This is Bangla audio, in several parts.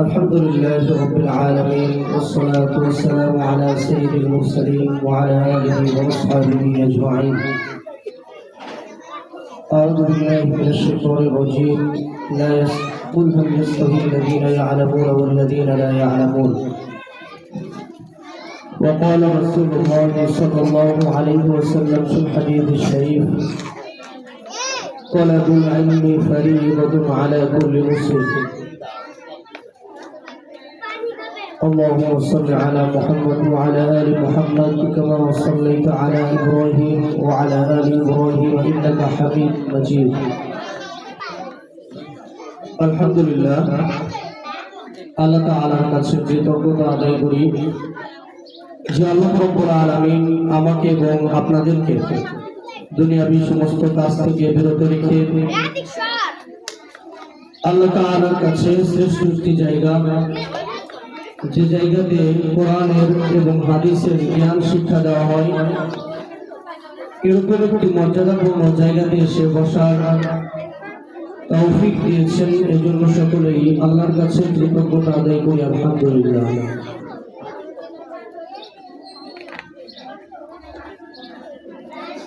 الحمد لله رب العالمين والصلاة والسلام على سيد المرسلين وعلى آله وأصحابه أجمعين. أعوذ بالله من الشيطان الرجيم. لا. قل هل يستوي الذين يعلمون والذين لا يعلمون. وقال رسول الله صلى الله عليه وسلم في الحديث الشريف طلب العلم فريضة على كل مسلم. اللهم صل على محمد وعلى آل محمد كما صليت على إبراهيم وعلى آل إبراهيم إنك حميد مجيد الحمد لله আল্লাহ তাআলার কাছে কৃতজ্ঞতা আদায় করি যে আল্লাহ রব্বুল আলামিন আমাকে এবং আপনাদেরকে দুনিয়াবি সমস্ত কাজ থেকে বিরত রেখে আল্লাহ তাআলার কাছে শ্রেষ্ঠ একটি জায়গা যে জায়গাতে কোরআনের এবং হাদিসের জ্ঞান শিক্ষা দেওয়া হয় এরকম একটি মর্যাদাপূর্ণ জায়গাতে এসে বসার তৌফিক দিয়েছেন এই জন্য সকলেই আল্লাহর কাছে কৃতজ্ঞতা আদায় করি, আলহামদুলিল্লাহ।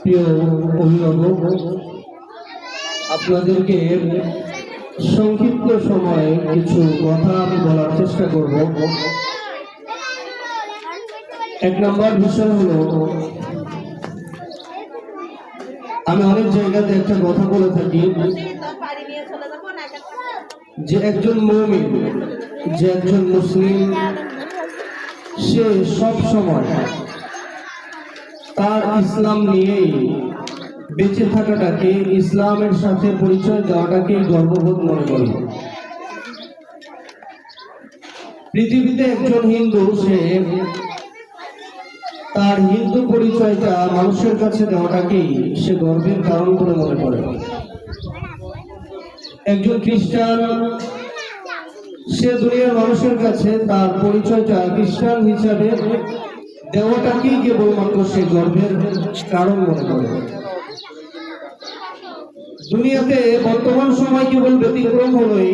প্রিয় অভিভাবক, আপনাদেরকে সংক্ষিপ্ত সময়ে কিছু কথা আমি বলার চেষ্টা করব। এক নম্বর বিষয় হলো, আমি অনেক জায়গাতে একটা কথা বলে থাকি যে একজন মৌমিন, যে একজন মুসলিম, সে সব সময় তার ইসলাম নিয়েই বেঁচে থাকাটাকে, ইসলামের সাথে পরিচয় দেওয়াটাকে গর্ববোধ মনে করে। পৃথিবীতে একজন হিন্দু, সে তার হিন্দু পরিচয়টা মানুষের কাছে দেওয়াটাকেই সে গর্বের কারণ করে মনে করে। একজন খ্রিস্টান, সে দুনিয়ার মানুষের কাছে তার পরিচয়টা খ্রিস্টান হিসাবে দেওয়াটাকেই কেবলমাত্র সে গর্বের কারণ মনে করে। দুনিয়াতে বর্তমান সময় কেবল ব্যতিক্রম হলোই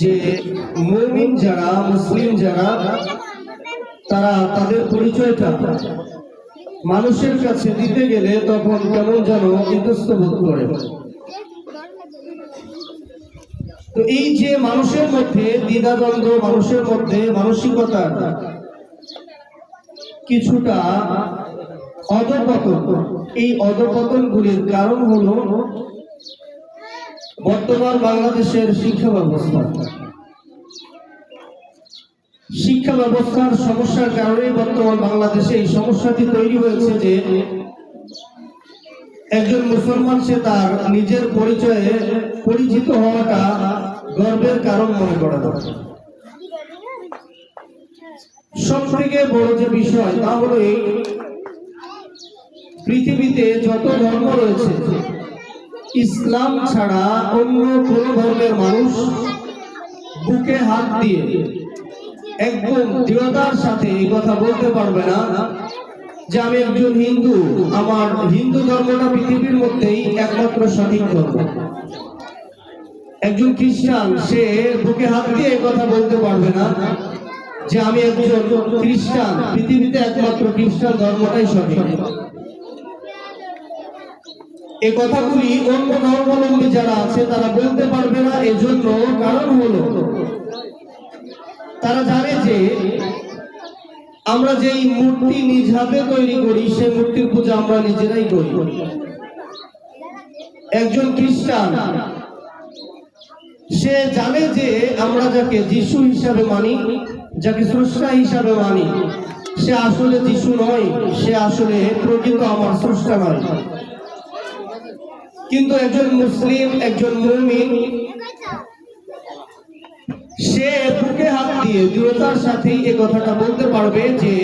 যে মুমিন যারা, মুসলিম যারা, তারা তাদের পরিচয়টা মানুষের কাছে দিতে গেলে তখন কেমন যেন ইতস্ত বোধ করে। তো এই যে মানুষের মধ্যে দ্বিধাদ্বন্দ্ব, মানুষের মধ্যে মানসিকতার কিছুটা অধপতন। এই অধপতন গুলির কারণ হল বর্তমান বাংলাদেশের শিক্ষা ব্যবস্থা। শিক্ষা ব্যবস্থার সমস্যার কারণে বর্তমান বাংলাদেশে এই সমস্যাটি তৈরি হয়েছে যে একজন মুসলমান, সে তার নিজের পরিচয়ে পরিচিত হওয়াটা গর্বের কারণ মনে করে না সব থেকে বড় যে বিষয়, তা হলো এই পৃথিবীতে যত ধর্ম রয়েছে, ইসলাম ছাড়া অন্য কোন ধর্মের মানুষ বুকে হাত দিয়ে একদম দৃঢ়তার সাথে এই কথা বলতে পারবে না যে আমি একজন হিন্দু, আমার হিন্দু ধর্মটা পৃথিবীর মধ্যেই একমাত্র সঠিক ধর্ম। একজন খ্রিস্টান, সে বুকে হাত দিয়ে এই কথা বলতে পারবে না যে আমি একজন খ্রিস্টান, পৃথিবীতে একমাত্র খ্রিস্টান ধর্মটাই সঠিক। এই কথাগুলি অন্য ধর্মাবলম্বী যারা আছে, তারা বলতে পারবে না, এজন্য কারণ হলো, তারা জানে যে আমরা যেই মূর্তি নিজ হাতে তৈরি করি, সেই মূর্তির পূজা আমরা নিজেরাই করি। একজন খ্রিস্টান, সে জানে যে আমরা যাকে যিশু হিসাবে মানি, যাকে স্রষ্টা হিসাবে মানি, সে আসলে যিশু নয়, সে আসলে প্রকৃত আমার স্রষ্টা নয়। কিন্তু একজন মুসলিম, একজন মুমিন, সে বুকে হাত দিয়ে দৃঢ়তার সাথে এই কথাটা বলতে পারবে যে,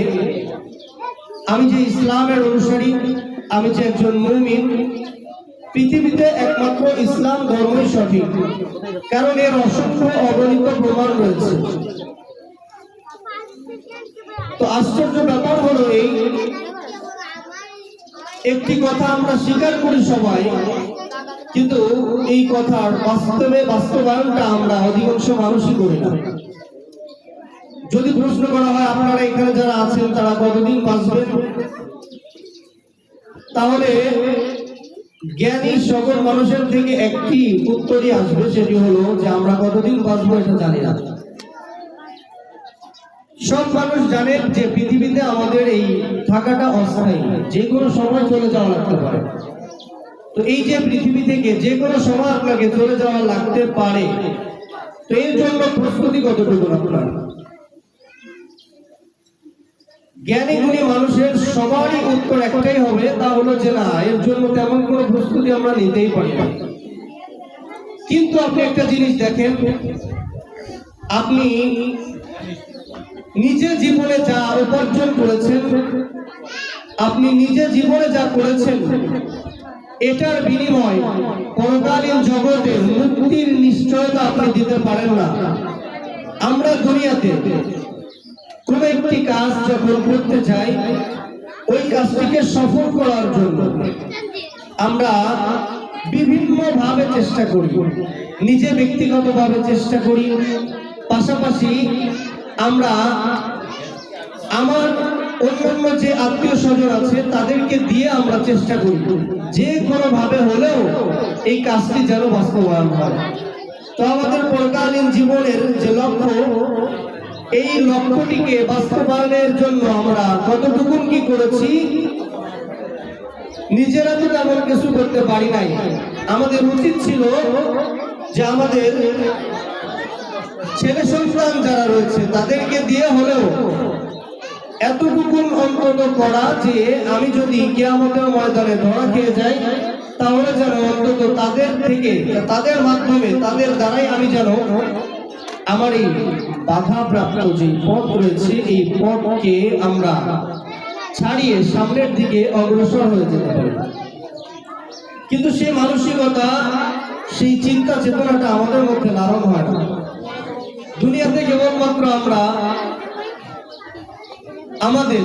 আমি যে ইসলামের অনুসারী, আমি যে একজন মুমিন, পৃথিবীতে একমাত্র ইসলাম ধর্মই সঠিক, কারণ এর অসংখ্য অগণিত প্রমাণ রয়েছে। তো আশ্চর্য ব্যাপার হলো এই, একটি কথা আমরা স্বীকার করি সবাই কিন্তু এই কথার বাস্তবে বাস্তবায়নটা আমরা অধিকাংশ মানুষই করি না। যদি প্রশ্ন করা হয়, আপনারা এখানে যারা আছেন, তারা কতদিন বাঁচবেন? তাহলে জ্ঞানী সকল মানুষের থেকে একটি উত্তরই আসবে, সেটি হলো যে আমরা কতদিন বাঁচবো এটা জানি না। সব মানুষ জানে যে পৃথিবীতে আমাদের এই থাকাটা অস্থায়ী। যে কোনো সময় চলে যাওয়া লাগতে পারে। তো এই যে পৃথিবী থেকে যে কোনো সময় আপনাকে চলে যাওয়া লাগতে পারে, তো এর জন্য প্রস্তুতি কতটুকু আপনার? জ্ঞানী গুণী মানুষের সবারই উত্তর একটাই হবে, তা হলো যে না, এর জন্য তেমন কোনো প্রস্তুতি আমরা নিতেই পারি কিন্তু আপনি একটা জিনিস দেখেন, আপনি নিজে জীবনে যা উপার্জন করেছেন, আপনি নিজে জীবনে যা করেছেন এটার বিনিময় পরকালীন জগতে মুক্তির নিশ্চয়তা আপনি দিতে পারেন না। আমরা দুনিয়াতে কোন একটি কাজ যখন করতে চাই, ওই কাজটিকে সফল করার জন্য আমরা বিভিন্ন ভাবে চেষ্টা করি। নিজে ব্যক্তিগতভাবে চেষ্টা করি। পাশাপাশি আমরা আমার অন্যান্য যে আত্মীয় স্বজন আছে, তাদেরকে দিয়ে আমরা চেষ্টা করি। যে কোনো ভাবে হলেও এই কাজটি যেন বাস্তবায়ন হয়। তো আমাদের পরকালীন জীবনের যে লক্ষ্য, এই লক্ষ্যটিকে বাস্তবায়নের জন্য আমরা কতটুকুন কি করেছি, নিজেরা তো তেমন কিছু করতে পারি নাই। আমাদের উচিত ছিল যে আমাদের ছেলে সন্তান যারা রয়েছে, তাদেরকে দিয়ে হলেও এতটুকুন অন্তত করা যে আমি যদি কেয়ামতের ময়দানে ধরা খেয়ে যাই, তাহলে যেন অন্তত তাদের থেকে, তাদের মাধ্যমে, তাদের দ্বারাই আমি যেন আমার এই বাধা প্রাপ্ত যে পথ রয়েছে, এই পথকে আমরা ছাড়িয়ে সামনের দিকে অগ্রসর হয়ে যেতে পারি। কিন্তু সেই মানসিকতা, সেই চিন্তা চেতনাটা আমাদের মধ্যে লালন হয় না। দুনিয়াতে কেবলমাত্র আমরা আমাদের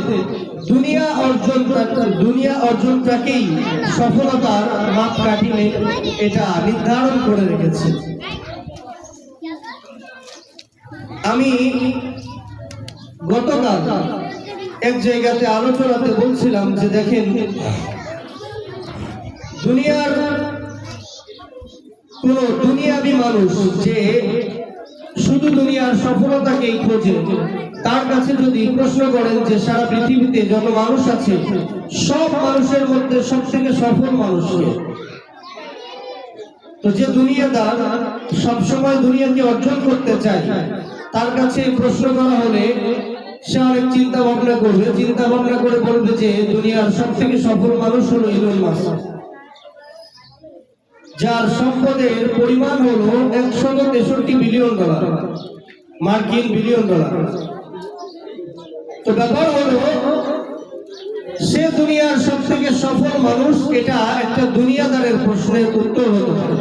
দুনিয়া অর্জন দুনিয়া অর্জনটাকেই সফলতার মাপ মাপকাঠি এটা নির্ধারণ করে রেখেছে। আমি গতকাল এক জায়গাতে আলোচনাতে বলছিলাম যে দেখেন, দুনিয়ার কোন দুনিয়াবি মানুষ যে শুধু দুনিয়ার সফলতাকেই খোঁজে তার কাছে যদি প্রশ্ন করেন যে সারা পৃথিবীতে যত মানুষ আছে, সব মানুষের মধ্যে সব থেকে সফল মানুষ তো যে দুনিয়াদার সবসময় দুনিয়াকে অর্জন করতে চায়, তার কাছে প্রশ্ন করা হলে সে অনেক চিন্তা ভাবনা করবে। চিন্তা ভাবনা করে বলবে যে দুনিয়ার সব থেকে সফল মানুষ হলো ইলন মাস্ক যার সম্পদের পরিমাণ হলো একশো তেষট্টি বিলিয়ন ডলার, মার্কিন বিলিয়ন ডলার। তো ব্যাপার হলো, সে দুনিয়ার সব থেকে সফল মানুষ, এটা একটা দুনিয়াদারের প্রশ্নের উত্তর হতে পারে।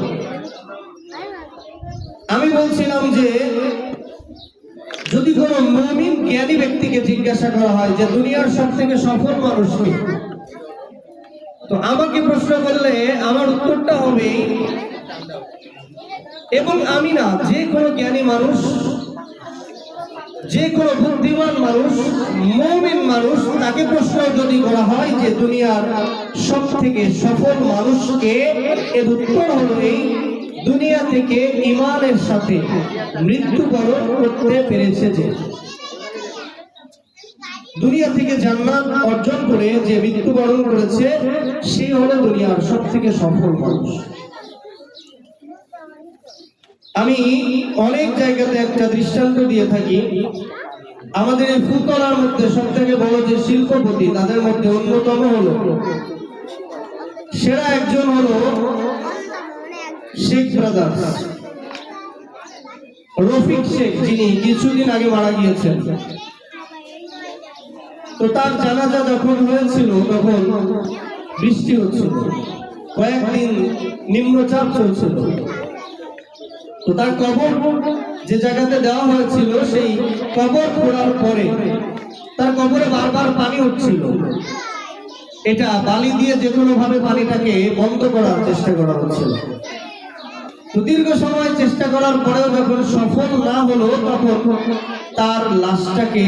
আমি বলছিলাম যে, যদি কোনো মমিন জ্ঞানী ব্যক্তিকে জিজ্ঞাসা করা হয় যে, দুনিয়ার সব থেকে সফল মানুষ তো আমাকে প্রশ্ন করলে আমার উত্তরটা হবে, এবং আমি না, যে কোনো জ্ঞানী মানুষ যে কোনো বুদ্ধিমান মানুষ, মৌমিন মানুষ, তাকে প্রশ্ন যদি করা হয় যে দুনিয়ার সব থেকে সফল মানুষকে এর উত্তর হলো এই দুনিয়া থেকে ইমানের সাথে মৃত্যুবরণ করতে পেরেছে যে। দুনিয়া থেকে জান্নাত অর্জন করে যে মৃত্যুবরণ করেছে, সে হলো দুনিয়ার সব থেকে সফল মানুষ। আমি অনেক জায়গাতে একটা দৃষ্টান্ত দিয়ে থাকি। আমাদের এই ফুলতলার মধ্যে সব থেকে বড় যে শিল্পপতি, তাদের মধ্যে অন্যতম হলো সেরা একজন হলো শেখ ব্রাদার্স। রফিক শেখ, যিনি কিছুদিন আগে মারা গিয়েছেন। তো তার জানাজা যখন হয়েছিল, তখন বৃষ্টি হচ্ছিল। কয়েকদিন নিম্নচাপ চলছিল। তো তার কবর যে জায়গাতে দেওয়া হয়েছিল, সেই কবর খোঁড়ার পরে তার কবরে বারবার পানি উঠছিল। এটা বালি দিয়ে যে কোনো ভাবে পানিটাকে বন্ধ করার চেষ্টা করা হচ্ছিল। তো দীর্ঘ সময় চেষ্টা করার পরেও যখন সফল না হলো, তখন তার লাশটাকে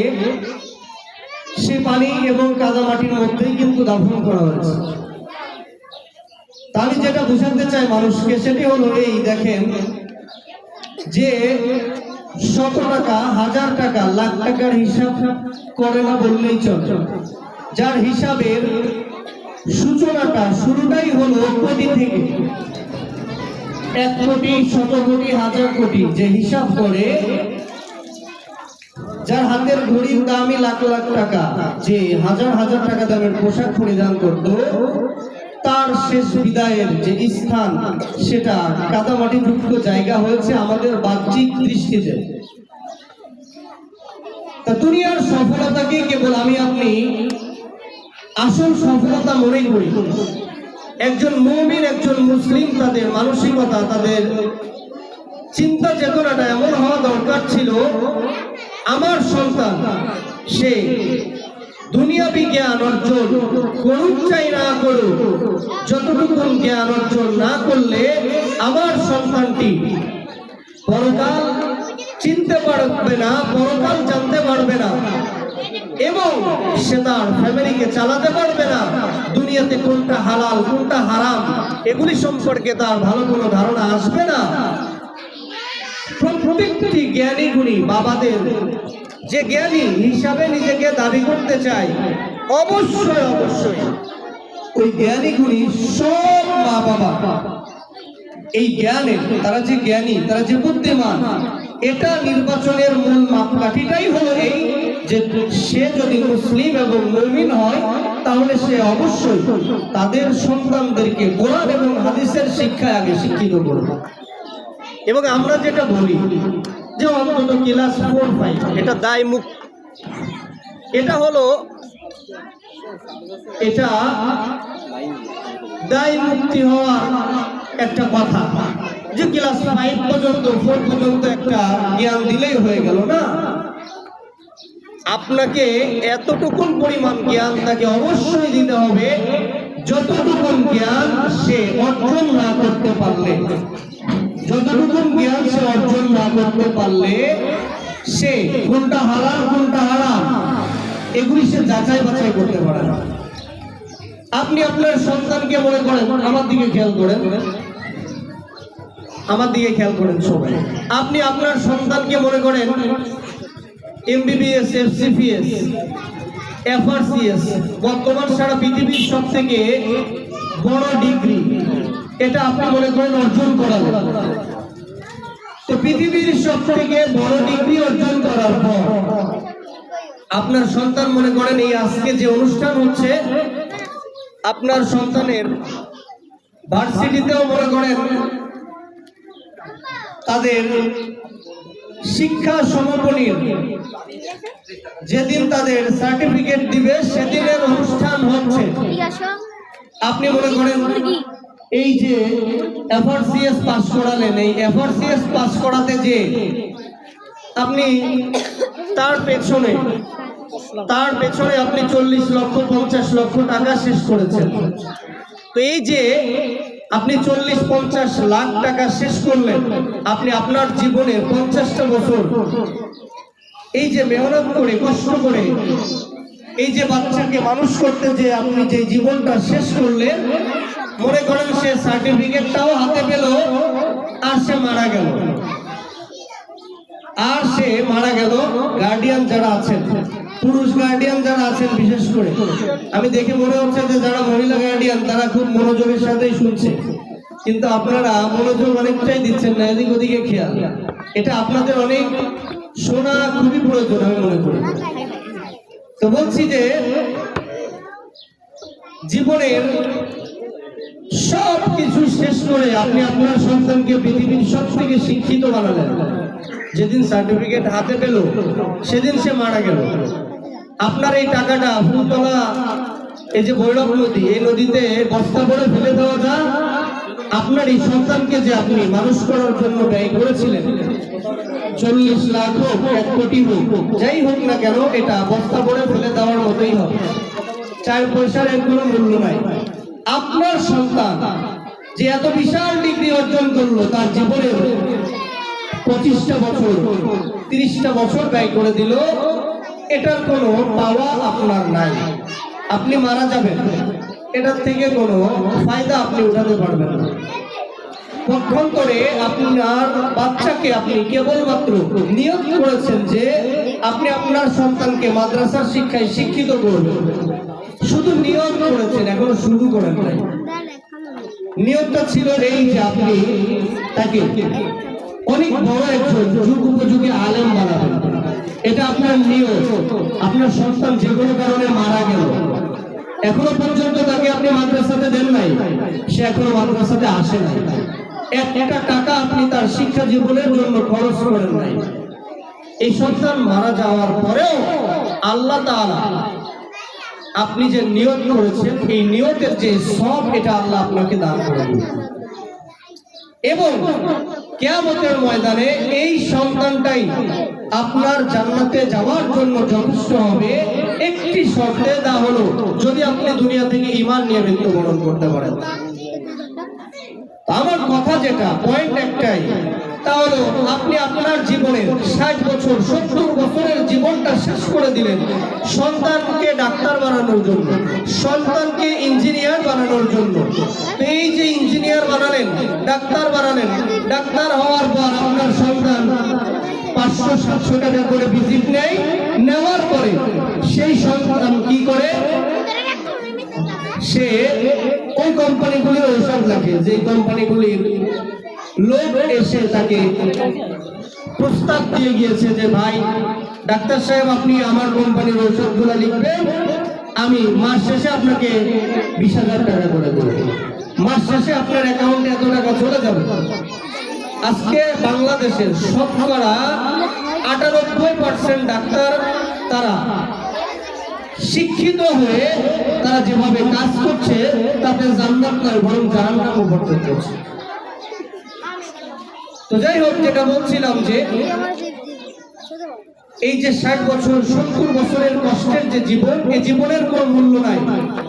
সে পানি এবং কাদা মাটির মধ্যেই কিন্তু দাফন করা হয়েছে। আমি যেটা বোঝাতে চাই মানুষকে, সেটি হলো এই, দেখেন যে শত টাকা, হাজার টাকা, লাখ টাকার হিসাব করে না বললেই চলে। যার হিসাবের সূচনাটা শুরুটাই হলো কোটি থেকে। এক কোটি, শত কোটি, হাজার কোটি যে হিসাব করে, যার হাতের ঘড়ির দামই লাখ লাখ টাকা, যে হাজার হাজার টাকা দামের পোশাক পরিধান করত তার শেষ বিদায়ের যে স্থান, সেটা কাদামাটি যুক্ত জায়গা হয়েছে আমাদের বাহ্যিক দৃষ্টিতে। তা দুনিয়ার সফলতাকে কেবল আমি, আপনি আসল সফলতা মনে করি। একজন মমিন, একজন মুসলিম, তাদের মানসিকতা, তাদের চিন্তা চেতনাটা এমন হওয়া দরকার ছিল, আমার সন্তান, সে দুনিয়াবি জ্ঞান অর্জন করুক চাই না করুক, যতটুকু জ্ঞান অর্জন না করলে আমার সন্তানটি পরকাল চিনতে পারবে না, পরকাল জানতে পারবে না এবং সে তার ফ্যামিলিকে চালাতে পারবে না। দুনিয়াতে কোনটা হালাল, কোনটা হারাম, এগুলি সম্পর্কে তার ভালো কোনো ধারণা আসবে না। প্রত্যেকটি জ্ঞানী গুণী বাবাদের যে জ্ঞানী হিসাবে নিজেকে দাবি করতে চায়, অবশ্যই অবশ্যই। ওই জ্ঞানী গুণী সব মা বাবা। এই জ্ঞানে, তারা যে জ্ঞানী, তারা যে বুদ্ধিমান, এটা নির্বাচনের মূল মাপকাঠিটাই হলো এই যে সে যদি মুসলিম এবং মুমিন হয়, তাহলে সে অবশ্যই তাদের সন্তানদেরকে কোরআন এবং হাদিসের শিক্ষায় আগে শিক্ষিত করবে। এবং আমরা যেটা বলি যে অন্তত ক্লাস ফোর ফাইভ এটা দায় মুখ। এটা হলো, এটা দায় মুক্তি হওয়ার একটা কথা। যে ক্লাস ফাইভ পর্যন্ত ফোর পর্যন্ত একটা জ্ঞান দিলেই হয়ে গেল না? আপনাকে এতটুকুন পরিমাণ জ্ঞান তাকে অবশ্যই দিতে হবে, যতটুকুন জ্ঞান সে অর্জন না করতে পারলে। যতটুকুন জ্ঞান সে অর্জন না করতে পারলে সে কোনটা হালাল কোনটা হারাম, এগুলি সে যাচাই বাছাই করতে পারে না। আপনি আপনার সন্তানকে মনে করেন, আমার দিকে খেয়াল করেন। আমার দিকে খেয়াল করেন সবাই। আপনি আপনার সন্তানকে মনে করেন এমবিবিএস এফসিপিএস এফআরসিএস বর্তমান সারা পৃথিবীর সব থেকে বড় ডিগ্রি। এটা আপনি মনে করেন অর্জন করা তো পৃথিবীর সব থেকে বড় ডিগ্রি অর্জন করার পর আপনার সন্তান মনে করেন এই আজকে যে অনুষ্ঠান হচ্ছে আপনার সন্তানের ভার্সিটিতেও মনে করেন তাদের শিক্ষা সমাপনীর যেদিন তাদের সার্টিফিকেট দিবে সেদিনের অনুষ্ঠান হচ্ছে। আপনি মনে করেন এই যে এফআরসিএস পাস করালেন, এই এফআরসিএস পাস করাতে যে আপনি তার পেছনে তার পেছনে আপনি চল্লিশ লক্ষ, পঞ্চাশ লক্ষ টাকা শেষ করেছেন। তো এই যে আপনি চল্লিশ, পঞ্চাশ লাখ টাকা শেষ করলেন, আপনি আপনার জীবনে পঞ্চাশটা বছর এই যে মেহনত করে, কষ্ট করে, এই যে বাচ্চাকে মানুষ করতে যে আপনি যে জীবনটা শেষ করলেন মনে করেন সে সার্টিফিকেটটাও হাতে পেল, আর সে মারা গেল। আর সে মারা গেল গার্ডিয়ান যারা আছেন, পুরুষ গার্ডিয়ান যারা আছেন বিশেষ করে। আমি দেখে মনে হচ্ছে যে যারা মহিলা গার্ডিয়ান তারা খুব মনোযোগের সাথেই শুনছে। কিন্তু আপনারা মনোযোগ অনেকটাই দিচ্ছেন না, এদিক ওদিকে খেয়াল। এটা আপনাদের অনেক শোনা খুবই প্রয়োজন, আমি মনে করি। তো বলছি যে, জীবনের সব কিছু শেষ করে আপনি আপনার সন্তানকে পৃথিবীর সব থেকে শিক্ষিত বানালেন। যেদিন সার্টিফিকেট হাতে পেল, সেদিন সে মারা গেল। আপনার এই টাকাটা ফুলতলা, এই যে ভৈরব নদী, এই নদীতে বস্তা করে ফেলে দেওয়া যা, আপনার এই সন্তানকে যে আপনি মানুষ করার জন্য ব্যয় করেছিলেন, চল্লিশ লাখ হোক, এক কোটি হোক, যাই হোক না কেন, এটা বস্তা করে ফেলে দেওয়ার মতোই হবে। চার পয়সার এর কোনো মূল্য নাই। আপনার সন্তান যে এত বিশাল ডিগ্রি অর্জন করল তার জীবনের পঁচিশটা বছর, তিরিশটা বছর ব্যয় করে দিল, এটার কোনো পাওয়া আপনার নাই। আপনি মারা যাবেন, এটার থেকে কোনো ফায়দা আপনি উঠাতে পারবেন না। পক্ষান্তরে আপনার বাচ্চাকে আপনি কেবলমাত্র নিয়োগ করেছেন যে আপনি আপনার সন্তানকে মাদ্রাসার শিক্ষায় শিক্ষিত করবেন। শুধু নিয়োগ করেছেন, এখনও শুরু করেন নাই। নিয়োগটা ছিল এই যে আপনি তাকে অনেক বড় একজন যুগ উপযোগী আলেম বানাবেন। এটা আপনার নিয়োগ। আপনার সন্তান যে কোনো কারণে মারা গেল। এখনও পর্যন্ত তাকে আপনি মাদ্রাসাতে দেন নাই। সে এখনও মাদ্রাসাতে আসে নাই। এক- একটা টাকা আপনি তার শিক্ষা জীবনের জন্য খরচ করেন নাই। এই সন্তান মারা যাওয়ার পরেও আল্লাহ তাআলা আপনি যে নিয়ত করেছেন, এই নিয়তের যে সব এটা আল্লাহ আপনাকে দান করে এবং কেয়ামতের ময়দানে এই সন্তানটাই আপনার জান্নাতে যাওয়ার জন্য যথেষ্ট হবে। একটি শর্তে তা হলো, যদি আপনি দুনিয়া থেকে ইমান নিয়ে মৃত্যুবরণ করতে পারেন। আমার কথা যেটা পয়েন্ট একটাই তা হলো আপনি আপনার জীবনে ষাট বছর, সত্তর বছরের জীবনটা শেষ করে দিলেন। সন্তানকে ডাক্তার বানানোর জন্য, সন্তানকে ইঞ্জিনিয়ার বানানোর জন্য। এই যে ইঞ্জিনিয়ার বানালেন, ডাক্তার বানালেন, ডাক্তার হওয়ার পর আপনার সন্তান পাঁচশো, সাতশো টাকা করে ভিজিট নেয়, নেওয়ার পরে সেই সন্তান কি করে? সে ওই কোম্পানিগুলির ঔষধ লাগে যে কোম্পানিগুলির লোক এসে তাকে প্রস্তাব দিয়ে গিয়েছে যে, ভাই, ডাক্তার সাহেব, আপনি আমার কোম্পানির ঔষধগুলো লিখবেন। আমি মাস শেষে আপনাকে বিশ হাজার টাকা করে দেবো। মাস শেষে আপনার অ্যাকাউন্টে এত টাকা চলে যাবে। আজকে বাংলাদেশের শতকরা আটানব্বই পার্সেন্ট ডাক্তার তারা শিক্ষিত হয়ে তারা যেভাবে কাজ করছে, তাতে জান্নাত নয়, বরং জাহান্নাম করতে করছে। তো যাই হোক, যেটা বলছিলাম যে এই যে ষাট বছর, সত্তর বছরের কষ্টের যে জীবন এই জীবনের কোনো মূল্য নাই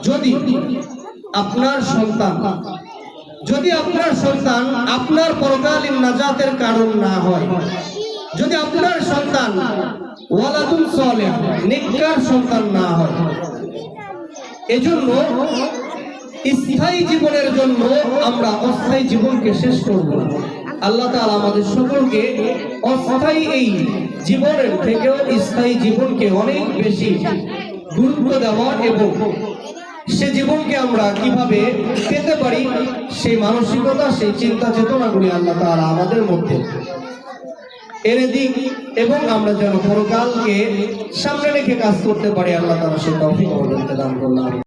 যদি আপনার সন্তান, যদি আপনার সন্তান আপনার পরকালীন নাজাতের কারণ না হয়, যদি আপনার সন্তান ওয়ালাদুল সালেহ, নেককার সন্তান না হয়, এজন্য স্থায়ী জীবনের জন্য আমরা অস্থায়ী জীবনকে শেষ করব না। আল্লাহ তাআলা আমাদের সকলকে অস্থায়ী এই জীবনের থেকেও স্থায়ী জীবনকে অনেক বেশি গুরুত্ব দেওয়া এবং সে জীবনকে আমরা কীভাবে পেতে পারি, সেই মানসিকতা, সেই চিন্তা চেতনাগুলি আল্লাহ তাআলা আমাদের মধ্যে। এনে দিক এবং আমরা যেন পরকালকে সামনে রেখে কাজ করতে পারি, আল্লাহ তাআলা সে তৌফিক দান করলাম